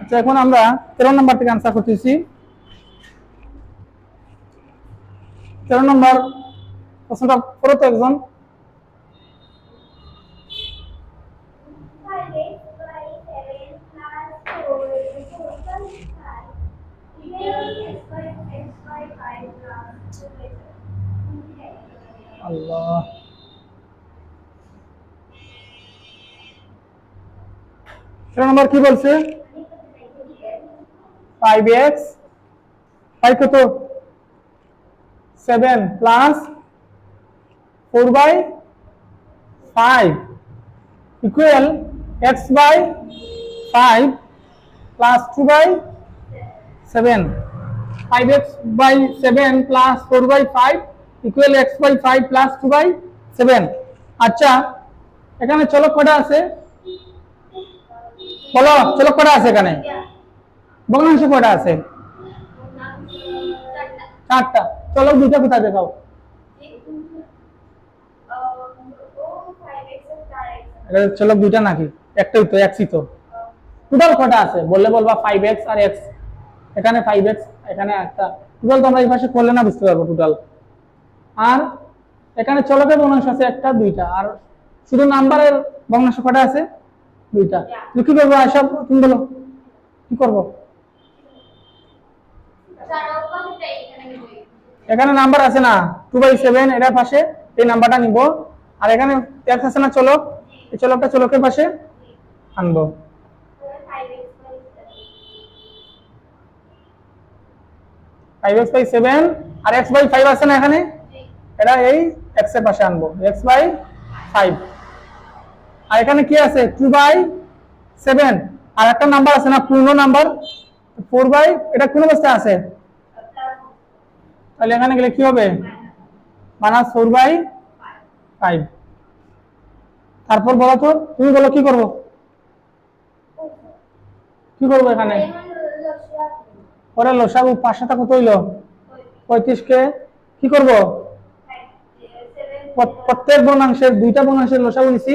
আচ্ছা এখন আমরা তেরো নম্বর থেকে আনসার করতেছি। তেরো নম্বর প্রশ্নটা করো তো একজন। কি বলছে? ফাইভ এক্স ফাইভ কত? Seven plus four by five equal x by five plus two by seven five x by seven plus four by five equal x by five plus two by seven আচ্ছা এখানে চলক কটা আছে? বলো, চলক কটা আছে এখানে? ভগ্নাংশ কটা আছে? চারটা। চলক দুইটা কোথায় দেখাও? চলক দুইটা নাকি? একটাই তো একসই তো। টোটাল কটা আছে? বললে বলবা ফাইভ এক্স আর এক্স এখানে ফাইভ এক্স এখানে একটা। টোটাল তোমরা এই পাশে করলে না বুঝতে পারব টোটাল আর এখানে চলকের ভগ্নাংশ আছে একটা দুইটা। আর শুধু নাম্বারের ভগ্নাংশ কটা আছে? দুইটা। তুমি কি করব? এসব তুমি বলো। কি করব? এখানে নাম্বার আছে না? টু বাই সেভেন এটার পাশে এই নাম্বারটা নিব। আর এখানে এক্স আছে না চলক? এই চলকটা চলকের পাশে আনব। ফাইভ এক্স বাই সেভেন আর এক্স বাই ফাইভ আছে না এখানে? এটা এই এক্সের পাশে আনব। এক্স বাই ফাইভ আর এখানে কি আছে? টু বাই সেভেন আর একটা নাম্বার আছে না? পূর্ণ নাম্বার। ফোর বাই এটা কোন অবস্থায় আছে? তাহলে এখানে গেলে কি হবে? মাইনাস ফোর বাই ফাইভ তারপর বলো তো, তুমি বলো কি করব? কি করব এখানে? ওরা লসাগু কত হইল? পঁয়ত্রিশ কে প্রত্যেক বর্ণাংশের দুইটা বর্ণাংশের লসাগু নিছি,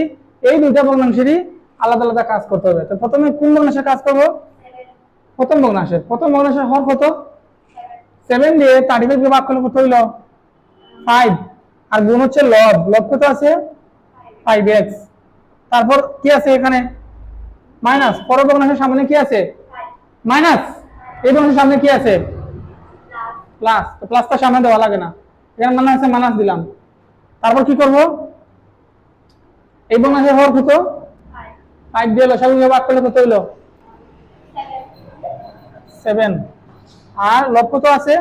এই দুইটা বর্ণাংশেরই আলাদা আলাদা কাজ করতে হবে। তো প্রথমে কোন বর্ণাংশের কাজ করব? প্রথম ভগ্নাংশের প্রথম ভগ্নাংশের হর কত? সেভেন দিয়ে থার্টি ফাইভ ভাগ করলে কত হইল? ফাইভ আর গুণ হচ্ছে লব লব কত আছে? ফাইভ এক্স তারপর কি আছে এখানে? মাইনাস পরের ভগ্নাংশের সামনে কি আছে? মাইনাস এই ভগ্নাংশের সামনে কি আছে? প্লাস তো প্লাসটা সামনে দেওয়া লাগে না। এখানে মানে আছে মাইনাস দিলাম। তারপর কি করব? এই ভগ্নাংশের হর কত? ফাইভ দিয়ে লসাগু ভাগ করলে কত হইল? সেভেন আর লব কত আছে?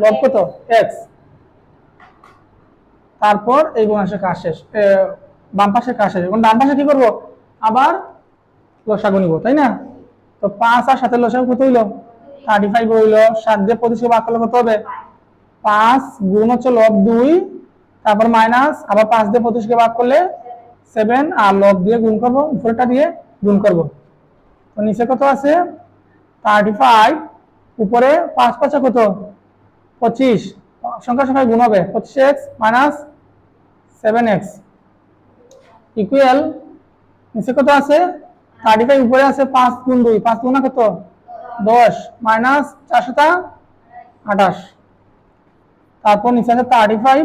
লব কত এক্স তারপর এই বংশের কাজ শেষ বাম পাশের কাজ শেষ। এখন ডান পাশে কি করব? আবার লসাগু নিব, তাই না? তো পাঁচ আর সাথে লসাগু কত হইল? থার্টি ফাইভ হইল। সাত দিয়ে পঁচিশকে ভাগ করলে কত হবে? পাঁচ গুণ হচ্ছে লব দুই, তারপর মাইনাস আবার পাঁচ দিয়ে পঁচিশকে ভাগ করলে সেভেন আর লব দিয়ে গুণ করব উপরেটা দিয়ে গুণ করব। তো নিচে কত আছে? থার্টি ফাইভ উপরে পাঁচ পাঁচে কত? পঁচিশ। সংখ্যা সংখ্যায় গুণ হবে। পঁচিশ x minus seven x. Equal নিচে কত আছে? থার্টি ফাইভ উপরে আছে পাঁচ গুণ দুই। পাঁচ গুণা কত? দশ। মাইনাস চারশোটা আঠাশ। তারপর নিচে আছে থার্টি ফাইভ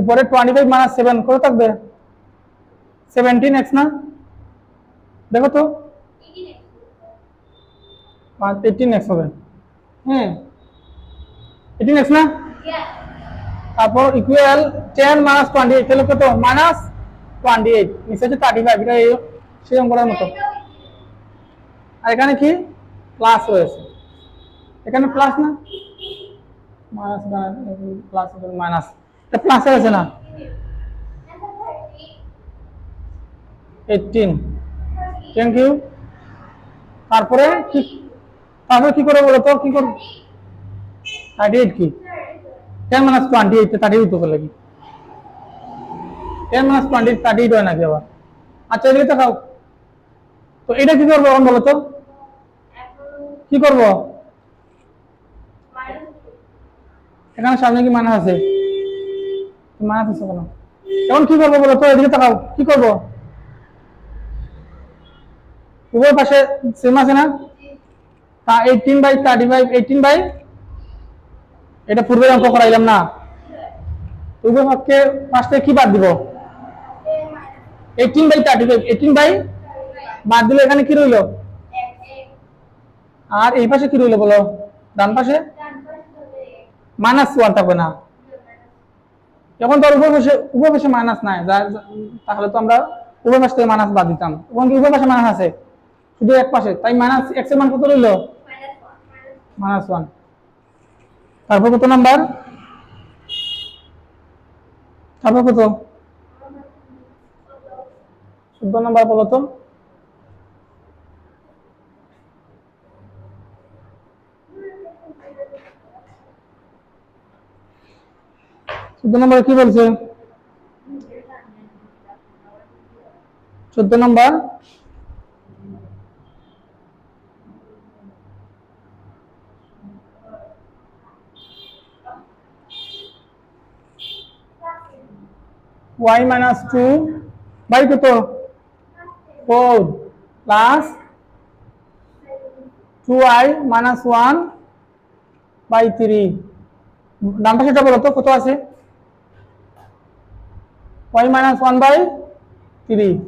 উপরে টোয়েন্টি ফাইভ মাইনাস সেভেন কত থাকবে? সেভেন্টিন এক্স না? দেখো তো। এইটিন এক্স হবে। হ্যাঁ এইটিন এক্স না? তারপর equal ten minus twenty eight তাহলে কত? মাইনাস টোয়েন্টি এইট নিচে হচ্ছে থার্টি ফাইভ এটা এই সেই অঙ্কটার মতো। আর এখানে কি? প্লাস রয়েছে। এখানে প্লাস না? মাইনাস প্লাস মাইনাস এটা প্লাস আছে না? এইটিন থ্যাংক ইউ তারপরে কি? তারপরে কি করে বলো তো? কি করব? থার্টি এইট কি? Ten minus twenty eight thirty eight ten minus twenty thirty eight হয় নাকি আবার? আচ্ছা এদিকে তো এটা কি করব এখন বলো তো? কি করব? এখানে সামনে কি আছে? আছে কেন? এখন কি করব বলো তো? এদিকে তাকাও কি করব? উভয় পাশে সেম আছে না? তা eighteen by thirty five eighteen by এটা পূর্বের অঙ্ক করাইলাম না। থেকে কি বাদ দিব? Eighteen by thirty five eighteen by বাদ দিলে এখানে কি রইল? আর এই পাশে কি রইল বলো? ডান পাশে? মাইনাস ওয়ান থাকবে না। তো আর উভয় পাশে মাইনাস নাই তাহলে তো আমরা পাশ থেকে মাইনাস বাদ দিতাম। উভয় পাশে মাইনাস আছে? শুধু এক পাশে, তাই মাইনাস এক্সের মান কত রইল? Minus one. তারপর কত নাম্বার? তারপর কত? চোদ্দ নাম্বার বলো তো। চোদ্দ নম্বরে কি বলছে? চোদ্দ নম্বর y minus 2 by কত 4 plus 2i minus 1 by 3 ডান পাশেটা বলো তো কত আছে y minus 1 by 3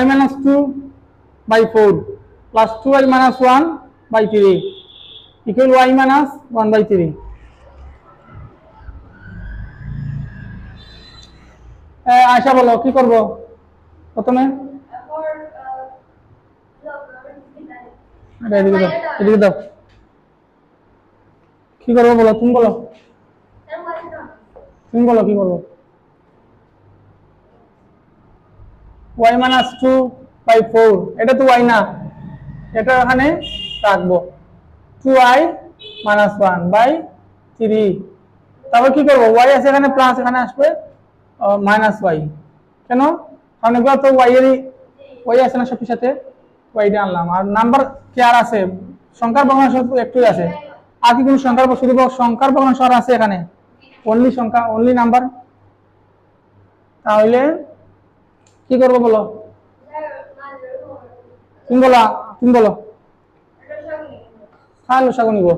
y minus 2 by 4 plus 2y minus 1 by 3 equal y minus 1 by 3 আশা বলো, কি করব? প্রথমে? কি করব বলো, তুমি বলো। তুমি বলো, কি করব? Y minus two by four এটা তো y না। এটা এখানে রাখব। Two I minus one by three তারপর কি করব? ওয়াই আছে এখানে প্লাস এখানে আসবে। মাইনাস ওয়াই কেন? কারণ এগুলো তো এরই, y আছে না সবটির সাথে? y টা আনলাম। আর নাম্বার কি আর আছে? সংখ্যার ভগ্নাংশ একটুই আছে। আর কি কোনো সংখ্যার শুধু সংখ্যার ভগ্নাংশ আর আছে এখানে? অনলি সংখ্যা অনলি নাম্বার তাহলে কি করব বলো? তুমি বলো তুমি বলো। কার লসাগু নিব।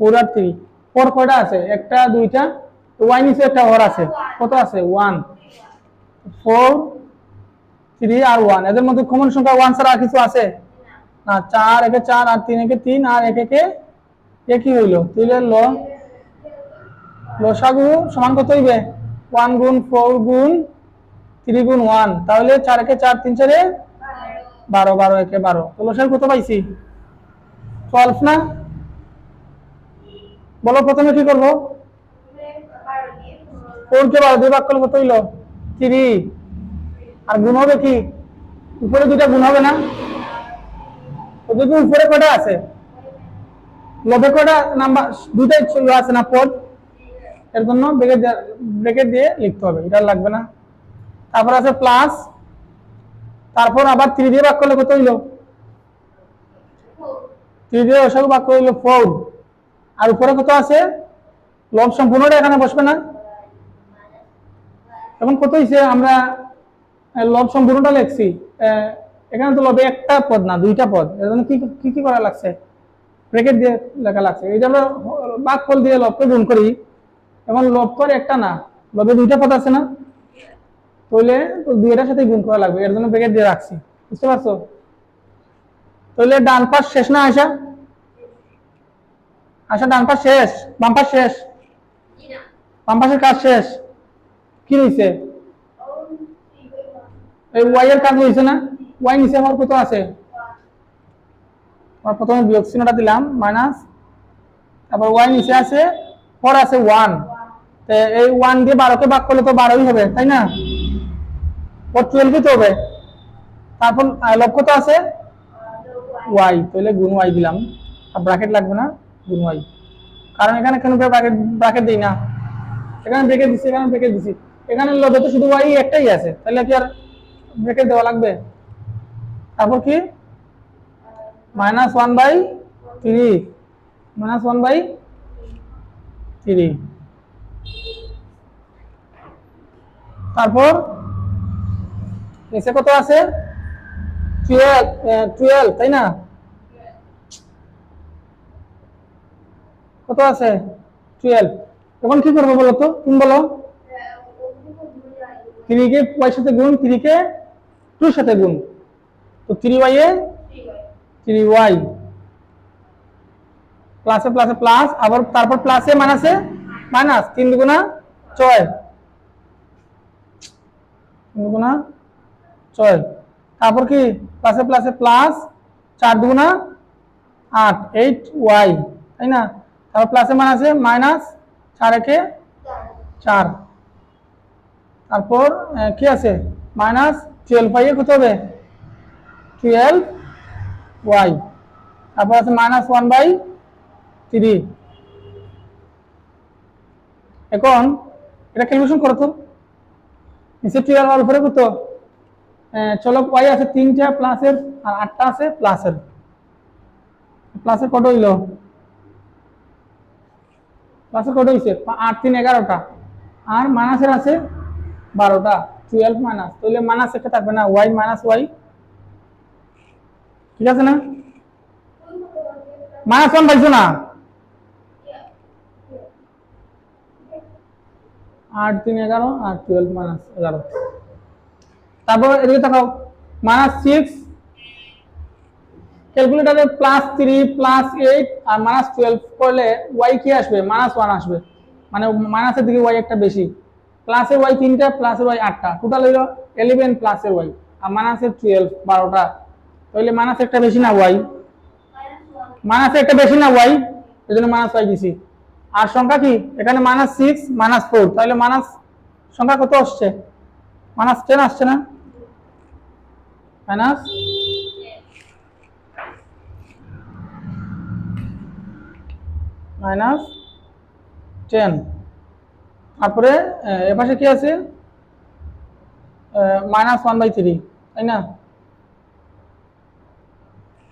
ফোর আর থ্রি ফোর কয়টা আছে? একটা, দুইটা ওয়াই নিচে একটা ওর আছে। কত আছে? ওয়ান। ফোর, থ্রি আর ওয়ান। এদের মধ্যে কমন সংখ্যা ওয়ান ছাড়া আর কিছু আছে? না, চার, একে চার, আর তিন, একে তিন, আর এক একে এ কি হইল? তাহলে ল। লসাগু সমান কত হইবে? ওয়ান গুণ ফোর গুণ থ্রি গুণ ওয়ান তাহলে চার একে চার, তিন চারে বারো বারো একে বারো। তো লসাগু কত পাইছি? টুয়েলভ না? বলো প্রথমে কি করব? ফোর কে বারো দুই ভাগ করলে কত হইল। থ্রি আর গুণ হবে কি? উপরে দুইটা গুণ হবে না? ওদিকে উপরে কটা আছে? লবে কটা নাম্বার? দুইটাই ছিল আছে না, পদ? এর জন্য ব্রেকেট ব্রেকেট দিয়ে লিখতে হবে, এটা লাগবে না। তারপর আছে প্লাস তারপর আবার থ্রি দিয়ে ভাগ করলে কত হইল? থ্রি দিয়ে ওসব ভাগ করে হইল ফোর আর উপরে কত আছে? লব সম্পূর্ণটা এখানে বসবে না? এখন কত হয়েছে আমরা লব সম্পূর্ণটা লিখছি। এখানে তো লবে একটা পদ না, দুইটা পদ। এর জন্য কি কি কি করা লাগছে? ব্রেকেট দিয়ে লেখা লাগছে। এই যে আমরা বাক ফল দিয়ে লবকে গুণ করি, এবং লব তো একটা না, লবে দুইটা পদ আছে না? তাহলে তো দুইটার সাথে গুণ করা লাগবে, এর জন্য ব্রেকেট দিয়ে রাখছি। বুঝতে পারছ? তাহলে ডান পাশ শেষ না আশা আশা ডান পাশ শেষ, বাম পাশ শেষ? বাম পাশের কাজ শেষ? কি রয়েছে এই ওয়াই এর কাজ হয়েছে না? ওয়াই নিচে আমার কত আছে। আমার প্রথমে বিয়োগ চিহ্নটা দিলাম মাইনাস তারপর ওয়াই নিচে আছে ফোর আছে ওয়ান এই ওয়ান দিয়ে বারোকে ভাগ করলে তো বারোই হবে, তাই না? ফোর টুয়েলভই তো হবে তারপর লব কত আছে? ওয়াই তাহলে গুণ ওয়াই দিলাম। আর ব্র্যাকেট লাগবে না, গুণ ওয়াই কারণ এখানে কেন ব্র্যাকেট ব্র্যাকেট দিই না। এখানে ব্রেকেট দিছি, এখানে ব্রেকেট দিছি। এখানে লবে তো শুধু ওয়াই একটাই আছে। তাহলে কি আর ব্রেকেট দেওয়া লাগবে? তারপর কি? Minus one by three minus one by three তারপর নিচে কত আছে? টুয়েলভ টুয়েলভ তাই না? কত আছে? টুয়েলভ এখন কি করব বলো তো? তুমি বলো। থ্রিকে ওয়াই সাথে গুণ থ্রিকে টুর সাথে গুণ। তো থ্রি ওয়াই এ থ্রি ওয়াই প্লাসে প্লাসে প্লাস আবার তারপর প্লাসে মাইনাসে মাইনাস তিন দুগুণা ছয়। তিন দুগুণা ছয়। তারপর কি? প্লাসে প্লাসে প্লাস চার দুগুণা আট এইট ওয়াই তাই না? তারপর প্লাসে মাইনাসে মাইনাস চার একে চার। তারপর কি আছে? মাইনাস টুয়েলভ ওয়াই কত হবে। টুয়েলভ ওয়াই তারপর আছে মাইনাস ওয়ান বাই থ্রি এখন এটা ক্যালকুলেশন করো তো। নিচে টুয়েলভ আর উপরে কত আহ, চলো ওয়াই আছে তিনটা প্লাসের আর আটটা আছে প্লাসের প্লাসের কত হইল? প্লাসের কত হইছে? আট তিন এগারোটা। আর মাইনাসের আছে বারোটা টুয়েলভ মাইনাস তাহলে মাইনাস একটা থাকবে না ওয়াই মাইনাস ওয়াই ঠিক আছে না? মাইনাস ওয়ান পাইছো না? আট তিন এগারো আর টুয়েলভ মাইনাস এগারো। তারপর এদিকে তাকাও মাইনাস সিক্স ক্যালকুলেটারে প্লাস থ্রি প্লাস এইট আর মাইনাস টুয়েলভ করলে ওয়াই কি আসবে? মাইনাস ওয়ান আসবে। মানে মাইনাসের দিকে ওয়াই একটা বেশি। প্লাসের ওয়াই তিনটা প্লাসের ওয়াই আটটা। টোটাল হইল ইলেভেন প্লাসের ওয়াই আর মাইনাসের টুয়েলভ বারোটা। তাহলে মাইনাস একটা বেশি না ওয়াই মাইনাস একটা বেশি না ওয়াই এই জন্য মাইনাস ওয়াই দিছি। আর সংখ্যা কি? এখানে মাইনাস সিক্স মাইনাস ফোর তাহলে মাইনাস সংখ্যা কত আসছে? মাইনাস টেন আসছে না? মাইনাস মাইনাস টেন তারপরে আহ, এ পাশে কি আছে? মাইনাস ওয়ান বাই থ্রি তাই না?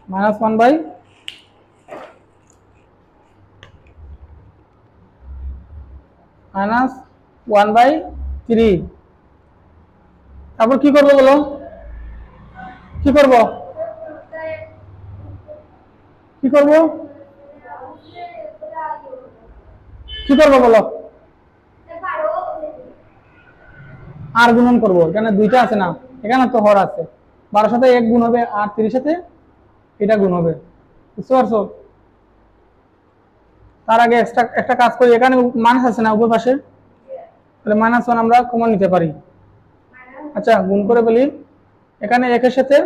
Minus one by minus one by three তারপর কি করব বলো? কি করব? কি করব? কি করব বলো? আর গুণন করব। এখানে দুইটা আছে না? এখানে তো হর আছে। বারোর সাথে এক গুণ হবে, আর তিরিশ সাথে এটা গুণ হবে। বুঝতে পারছ? তার আগে এক্সট্রা একটা কাজ করি। এখানে মাইনাস আছে না উভয় পাশে? তাহলে মাইনাস ওয়ান আমরা কমন নিতে পারি। আচ্ছা গুণ করে বলি। এখানে একের সাথে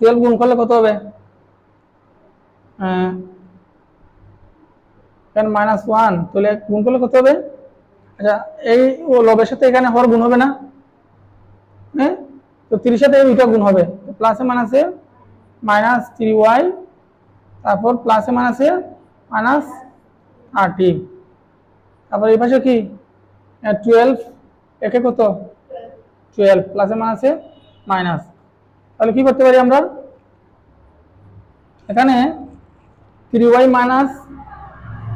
টুয়েলভ গুণ করলে কত হবে? এখানে মাইনাস ওয়ান তাহলে গুণ করলে কত হবে? আচ্ছা এই ও লবের সাথে এখানে হর গুণ হবে না? হ্যাঁ? তো তিরিশ সাথে দুইটা গুণ হবে। প্লাসে মাইনাসে মাইনাস থ্রি ওয়াই তারপর প্লাসে মাইনাসে মাইনাস থার্টি তারপর এই পাশে কি? টুয়েলভ একে কত? টুয়েলভ প্লাসে মাইনাসে মাইনাস তাহলে কি করতে পারি আমরা? এখানে three y minus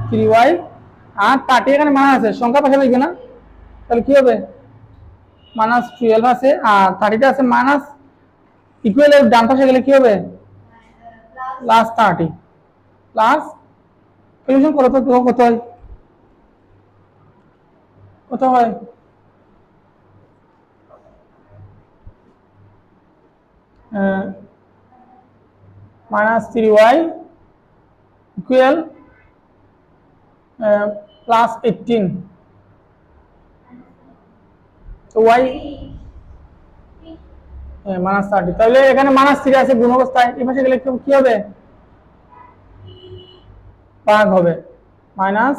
three y আর থার্টি এখানে মাইনাস আছে। সংখ্যা পাশে লিখবে না। তাহলে কি হবে? মাইনাস টুয়েলভ আছে, আর থার্টিটা আছে মাইনাস ইকুয়ালের ডান পাশে গেলে কি হবে? প্লাস থার্টি প্লাস ক্যালকুলেশন করো তো কত হয়? কত হয়? Minus three y equal plus eighteen y minus thirty তাহলে এখানে মাইনাস থ্রি আছে গুণ অবস্থায় এই পাশে গেলে কি- হবে? ভাগ হবে। মাইনাস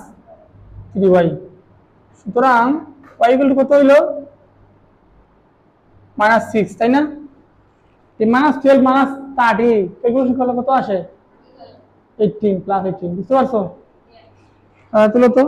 থ্রি ওয়াই সুতরাং ওয়াই ইকুয়াল টু কত হইল? মাইনাস সিক্স তাই না? Minus twelve minus thirty calculation করলে কত আসে? এইটিন প্লাস এইটিন বুঝতে পারছ? তুলো তো?